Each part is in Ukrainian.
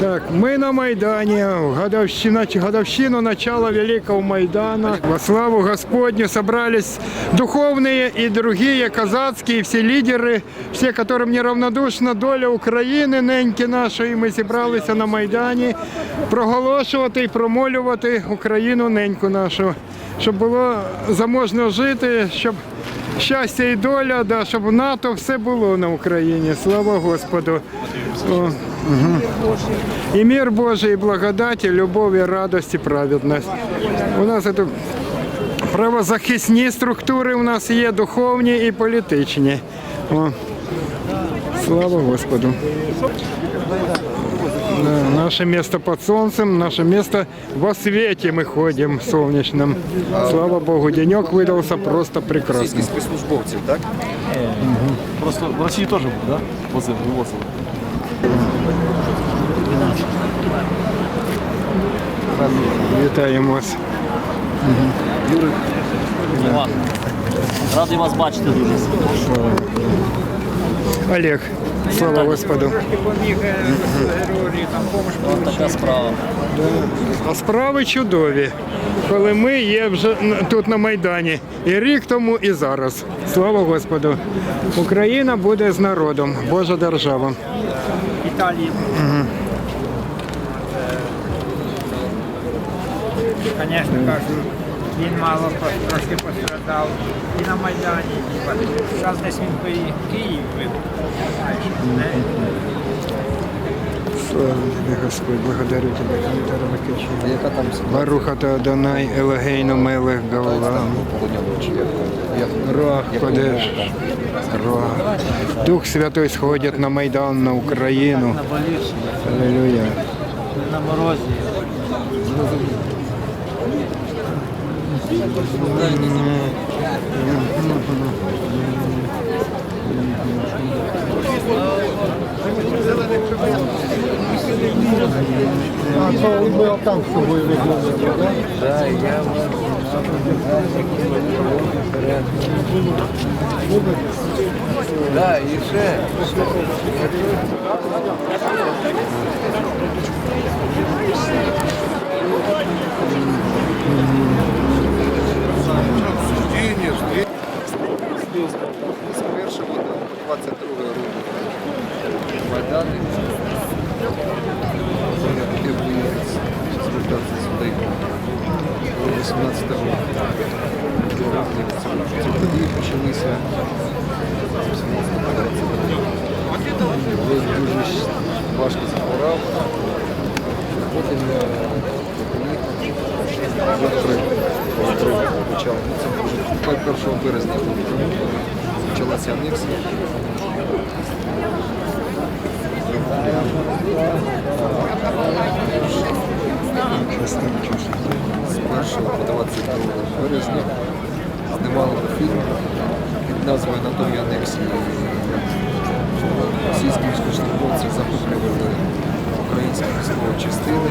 Так, мы на Майдане, в годовщину, годовщину начала Великого Майдана. Во славу Господню собрались духовные и другие казацкие, все лидеры, все, которым неравнодушна доля України, неньки нашої. Ми зібралися на Майдані проголошувати і промолювати Україну неньку нашу, щоб було заможно жити, щоб щастя і доля, да, щоб в НАТО все було на Україні. Слава Господу. О, і мир Божий, і благодать, і любов, і радость, і праведність. У нас це правозахисні структури у нас є, духовні і політичні. О, слава Господу. Да, наше место под солнцем, наше место во свете мы ходим солнечном. Слава Богу, денек выдался просто прекрасный. Російських спецслужбовців, так? Просто в Росії теж був, да? Возив, вивозили. Вітаємо вас. Іван. Радий вас бачити дуже. Олег, слава Господу. Ось така справа. А справи чудові, коли ми є вже тут на Майдані. І рік тому, і зараз. Слава Господу. Україна буде з народом, Божа держава. Італії. Звісно, кажу, він мало трошки пострадав і на Майдані. Зараз десь він по Київ. Слава тобі, Господь, благодарю тебе. Яка там Баруха та Адонай, Елагейну Мелех Галам. Рах, Як Рах. Дух Святой сходить на Майдан, на Україну. На болівші, Аллилуйя. на морозі. Да, і ще. З першого до 22 року Майдани. Я хотів виїхати, звертатися сюди. 18 року. Ці події почалися 18 Було дуже важко захворав. Потім я три почав. Ну, 1 березня почалася анексія. З 1 по 22 березня знімали фільм під назвою Анатомія анексії. Російські військовослужбовці захоплювали українські військові частини.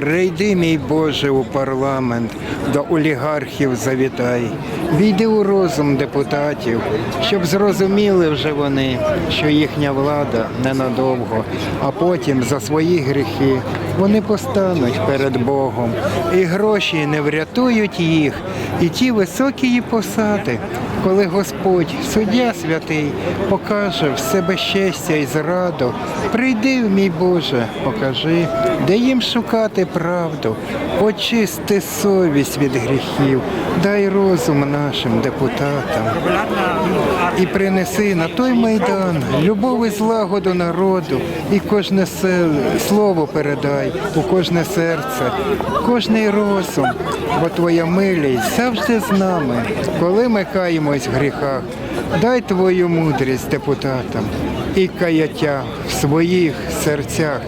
Прийди, мій Боже, у парламент, до олігархів завітай. Війди у розум депутатів, щоб зрозуміли вже вони, що їхня влада ненадовго, а потім за свої гріхи вони постануть перед Богом. І гроші не врятують їх, і ті високі посади, коли Господь, суддя святий, покаже в себе щастя і зраду, прийди, мій Боже, покажи, де їм шукати правду, очисти совість від гріхів, дай розум нашим депутатам і принеси на той майдан любов і злагоду народу, і кожне слово передай у кожне серце, кожний розум, бо твоя милість завжди з нами, коли ми каємось в гріхах. Дай твою мудрість депутатам і каяття в своїх серцях.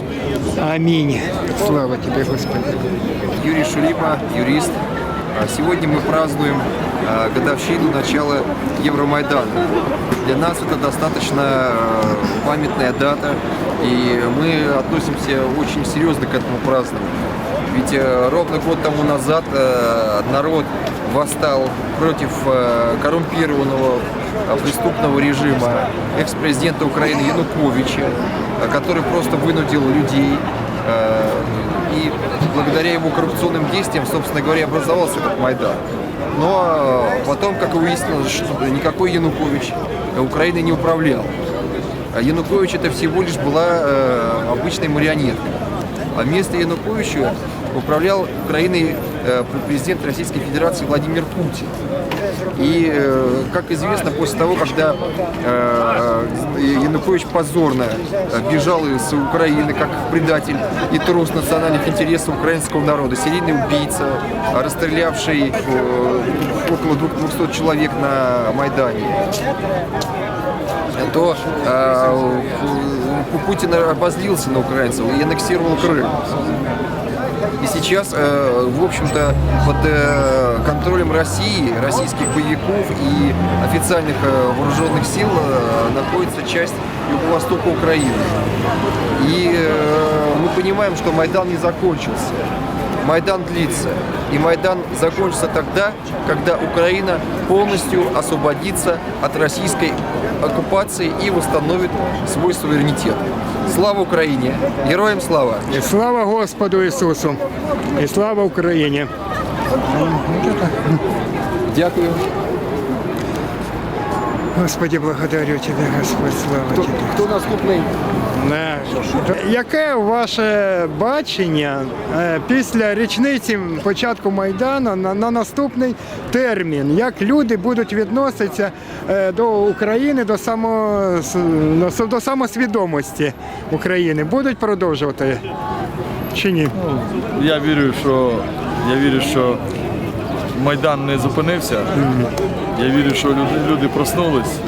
Амінь. Слава тобі, Господи. Юрий Шулима, юрист. А Сегодня мы празднуем э, годовщину начала Евромайдана. Для нас это достаточно э, памятная дата, и мы относимся очень серьезно к этому празднованию. Ведь э, ровно год тому назад народ восстал против коррумпированного преступного режима экс-президента Украины Януковича, который просто вынудил людей и благодаря его коррупционным действиям, собственно говоря, образовался этот Майдан. Но э, потом, как выяснилось, что никакой Янукович Украиной не управлял. А Янукович это всего лишь была э, обычной марионеткой. А вместо Януковича управлял Украиной э, президент Российской Федерации Владимир Путин. И, э, как известно, после того, когда э, э, Янукович позорно э, бежал из Украины как предатель и трус национальных интересов украинского народа, серийный убийца, э, расстрелявший э, около 200 человек на Майдане, то э, Путин обозлился на украинцев и аннексировал Крым. И сейчас, э, в общем-то, под э, контролем России, российских боевиков и официальных э, вооруженных сил э, находится часть юго-востока Украины. И э, мы понимаем, что Майдан не закончился. Майдан длится. И Майдан закончится тогда, когда Украина полностью освободится от российской оккупации и восстановит свой суверенитет. Слава Україні! Героям слава! І слава Господу Ісусу! І слава Україні! Дякую. Господи, благодарю Тебе, Господь, слава Хто, Тебе. хто наступний? Не. Яке ваше бачення е, після річниці початку Майдану на, на наступний термін? Як люди будуть відноситися е, до України, до, само, до самосвідомості України? Будуть продовжувати чи ні? Я вірю, що я вірю, що Майдан не зупинився. Я вірю, що люди, проснулись.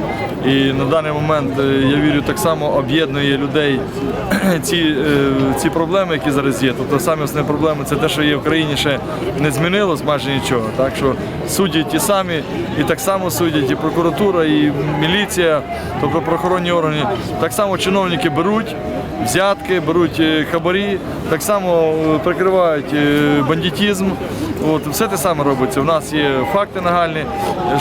І на даний момент е, я вірю, так само об'єднує людей ці, е, ці проблеми, які зараз є. Тобто самі основні проблеми це те, що є в країні ще не змінилось майже нічого. Так що судді ті самі, і так само судять і прокуратура, і міліція, тобто правоохоронні органи. Так само чиновники беруть взятки, беруть е, хабарі, так само прикривають бандитизм. От, все те саме робиться. У нас є факти нагальні,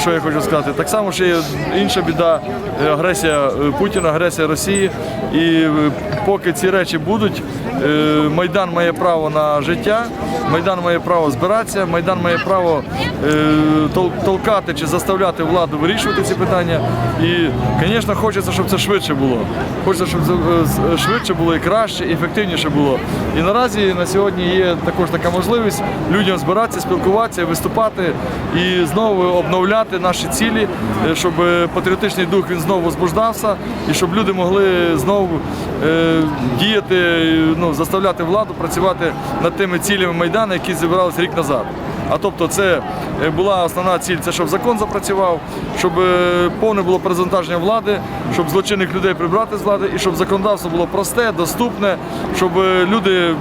що я хочу сказати. Так само ще є інша біда, е, агресія е, Путіна, агресія Росії. І е, поки ці речі будуть, Майдан має право на життя, Майдан має право збиратися, Майдан має право толкати чи заставляти владу вирішувати ці питання. І, звісно, хочеться, щоб це швидше було. Хочеться, щоб це швидше було і краще, і ефективніше було. І наразі на сьогодні є також така можливість людям збиратися, спілкуватися, виступати і знову обновляти наші цілі, е, щоб е, патріотичний дух він знову збуждався і щоб люди могли знову е, діяти, ну, заставляти владу працювати над тими цілями Майдану, які зібралися рік назад. А тобто, це була основна ціль, це щоб закон запрацював, щоб е, повне було перезавантаження влади, щоб злочинних людей прибрати з влади і щоб законодавство було просте, доступне, щоб е, люди е,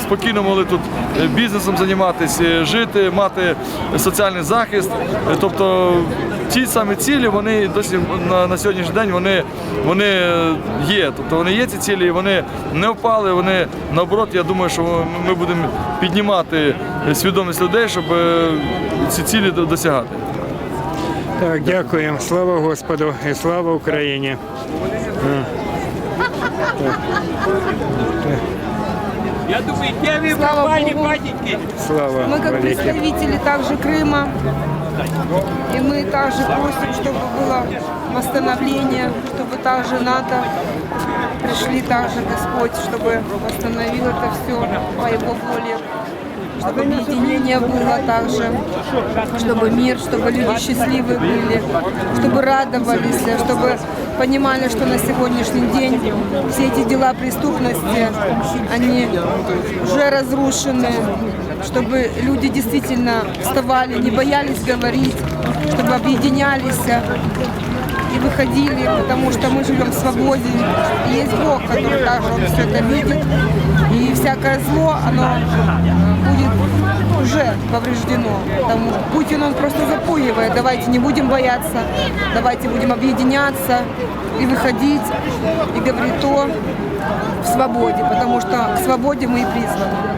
спокійно могли тут е, бізнесом займатися, е, жити, мати соціальний захист. Е, Тобто ті самі цілі, вони досі на, на сьогоднішній день вони, вони е, є. Тобто вони є ці цілі, вони не впали. Вони наоборот, я думаю, що ми будемо піднімати е, свідомість людей, щоб е, ці цілі до- досягати. Так, дякуємо. Слава Господу і слава Україні. Я думаю, де ви Слава попали, Богу. батеньки? Слава Мы как великим. представители также Крыма, и мы также просим, чтобы было восстановление, чтобы также НАТО пришли также Господь, чтобы восстановил это все по Его воле, Чтобы объединение было также, чтобы мир, чтобы люди счастливы были, чтобы радовались, чтобы понимали, что на сегодняшний день все эти дела преступности, они уже разрушены, чтобы люди действительно вставали, не боялись говорить, чтобы объединялись и выходили, потому что мы живем в свободе. И есть Бог, который также он все это видит. И всякое зло, оно будет уже повреждено. Потому Путин, он просто запугивает. Давайте не будем бояться, давайте будем объединяться и выходить, и говорить то в свободе, потому что к свободе мы и призваны.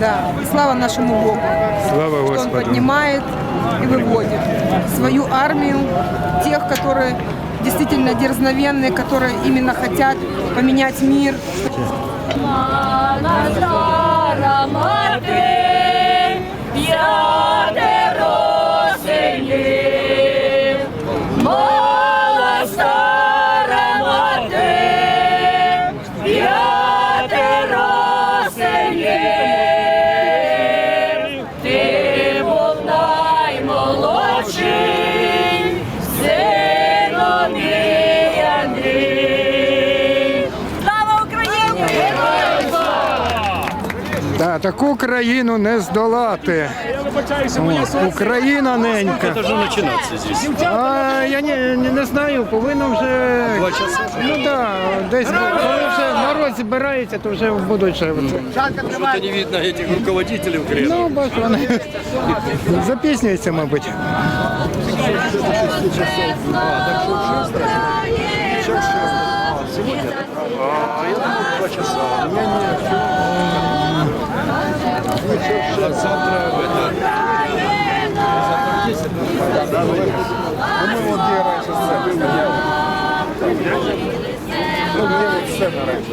Да, слава нашему Богу Слава что он поднимает и выводит свою армию, тех, которые действительно дерзновенные, которые именно хотят поменять мир, Мала стара мати, таку країну не здолати. Україна ненька. А, я не, не, не знаю, повинно вже. Два часа. Ну да, десь коли вже народ збирається, то вже буде ще. оце. Что-то не видно этих руководителей Украины. Ну, бач, вони запізнюються, мабуть. Сегодня. А, я думал, два часа. По-моему, где раньше сцена Ну, где вот сцена раньше?